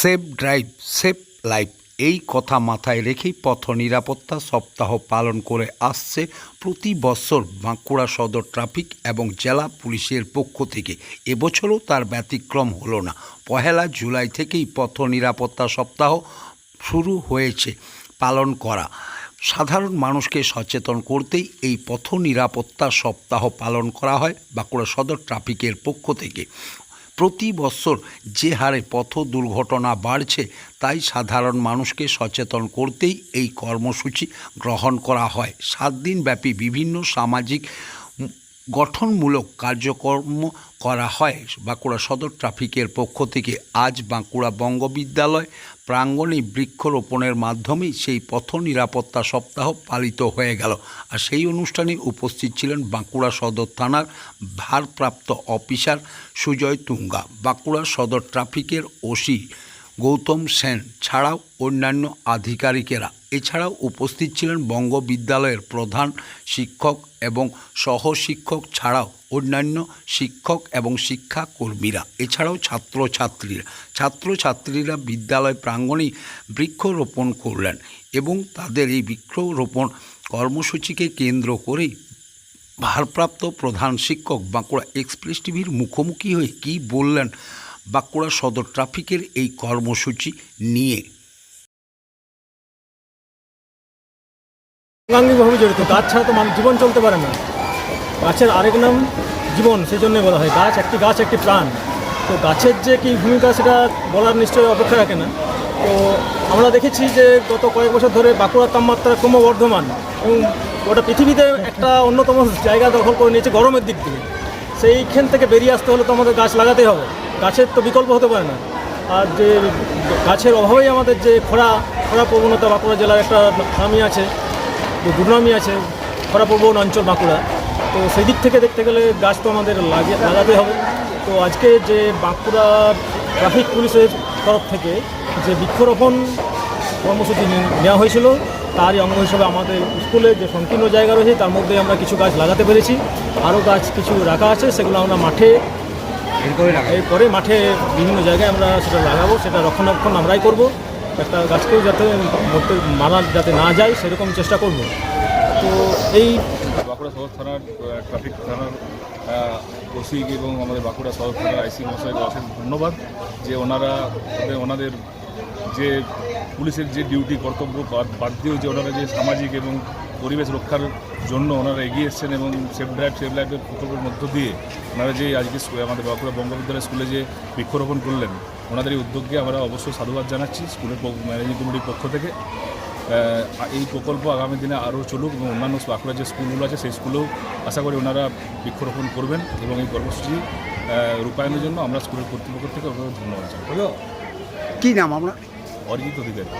Safe drive, safe life, এই কথা মাথায় রেখেই পথ নিরাপত্তা সপ্তাহ পালন করে আসছে প্রতি বছর বাঁকুড়া সদর ট্রাফিক এবং জেলা পুলিশের পক্ষ থেকে। এবছরও তার ব্যতিক্রম হলো না। পহেলা জুলাই থেকেই পথ নিরাপত্তা সপ্তাহ শুরু হয়েছে পালন করা। সাধারণ মানুষকে সচেতন করতেই এই পথ নিরাপত্তা সপ্তাহ পালন করা হয় বাঁকুড়া সদর ট্রাফিকের পক্ষ থেকে। প্রতি বছর যে হারে পথ দুর্ঘটনা বাড়ছে, তাই সাধারণ মানুষকে সচেতন করতেই এই কর্মসূচি গ্রহণ করা হয়। সাত দিনব্যাপী বিভিন্ন সামাজিক গঠনমূলক কার্যক্রম করা হয় বাঁকুড়া সদর ট্রাফিকের পক্ষ থেকে। আজ বাঁকুড়া বঙ্গবিদ্যালয় প্রাঙ্গণে বৃক্ষরোপণের মাধ্যমেই সেই পথ নিরাপত্তা সপ্তাহ পালিত হয়ে গেল। আর সেই অনুষ্ঠানে উপস্থিত ছিলেন বাঁকুড়া সদর থানার ভারপ্রাপ্ত অফিসার সুজয় তুঙ্গা। বাঁকুড়া সদর ট্রাফিকের ওসি গৌতম সেন ছাড়াও অন্যান্য আধিকারিকেরা। এছাড়াও উপস্থিত ছিলেন বঙ্গ বিদ্যালয়ের প্রধান শিক্ষক এবং সহশিক্ষক ছাড়াও অন্যান্য শিক্ষক এবং শিক্ষাকর্মীরা। এছাড়াও ছাত্রছাত্রীরা। ছাত্রছাত্রীরা বিদ্যালয় প্রাঙ্গণেই বৃক্ষরোপণ করলেন এবং তাদের এই বৃক্ষরোপণ কর্মসূচিকে কেন্দ্র করেই ভারপ্রাপ্ত প্রধান শিক্ষক বাঁকুড়া এক্সপ্রেস টিভির মুখোমুখি হয়ে কী বললেন বাঁকুড়া সদর ট্রাফিকের এই কর্মসূচি নিয়ে। অঙ্গাঙ্গিভাবে জড়িত, গাছ ছাড়া তো মানুষ জীবন চলতে পারে না। গাছের আরেক নাম জীবন সেই জন্যই বলা হয়। গাছ একটি গাছ, একটি প্রাণ। তো গাছের যে কী ভূমিকা, সেটা বলার নিশ্চয়ই অপেক্ষা রাখে না। তো আমরা দেখেছি যে গত কয়েক বছর ধরে বাঁকুড়ার তাপমাত্রা ক্রমবর্ধমান এবং ওটা পৃথিবীতে একটা অন্যতম জায়গা দখল করে নিয়েছে গরমের দিক থেকে সেইখান থেকে বেরিয়ে আসতে হলে তো আমাদের গাছ লাগাতেই হবে। গাছের তো বিকল্প হতে পারে না। আর যে গাছের অভাবেই আমাদের যে খরা খরা প্রবণতা বাঁকুড়া জেলার একটা নামই আছে, যে দুর্নামই আছে খরাপ্রবণ অঞ্চল বাঁকুড়া। তো সেই দিক থেকে দেখতে গেলে গাছ তো আমাদের লাগে লাগাতে হবে। তো আজকে যে বাঁকুড়া ট্রাফিক পুলিশের তরফ থেকে যে বৃক্ষরোপণ কর্মসূচি নেওয়া হয়েছিল। তারই অঙ্গ হিসেবে আমাদের স্কুলে যে সংকীর্ণ জায়গা রয়েছে তার মধ্যে আমরা কিছু গাছ লাগাতে পেরেছি। আরও গাছ কিছু রাখা আছে সেগুলো আমরা মাঠে এরপরে মাঠে বিভিন্ন জায়গায় আমরা সেটা লাগাবো সেটা রক্ষণাবেক্ষণ আমরাই করব। একটা গাছকেও যাতে মরতে মারা যাতে না যায় সেরকম চেষ্টা করব। তো এই বাঁকুড়া সদর থানার ট্রাফিক থানার ওসি এবং আমাদের বাঁকুড়া সদর থানার আইসি মশাইকে অশেষ ধন্যবাদ যে ওনারা ওনাদের যে পুলিশের যে ডিউটি, কর্তব্য বাদ দিয়েও যে ওনারা যে সামাজিক এবং পরিবেশ রক্ষার জন্য ওনারা এগিয়ে এসছেন এবং সেফ ড্রাইভ, সেফ লাইফের প্রকল্পের মধ্য দিয়ে ওনারা যে আজকে আমাদের বাঁকুড়া বঙ্গবিদ্যালয় স্কুলে যে বৃক্ষরোপণ করলেন, ওনাদের এই উদ্যোগকে আমরা অবশ্যই সাধুবাদ জানাচ্ছি স্কুলের ম্যানেজিং কমিটির পক্ষ থেকে। এই প্রকল্প আগামী দিনে আরও চলুক এবং অন্যান্য বাঁকুড়া যে স্কুলগুলো আছে সেই স্কুলেও আশা করি ওনারা বৃক্ষরোপণ করবেন এবং এই কর্মসূচি রূপায়ণের জন্য আমরা স্কুলের কর্তৃপক্ষ থেকে ধন্যবাদ জানাই। কি নাম আমরা অরিজিৎ অধিকারী।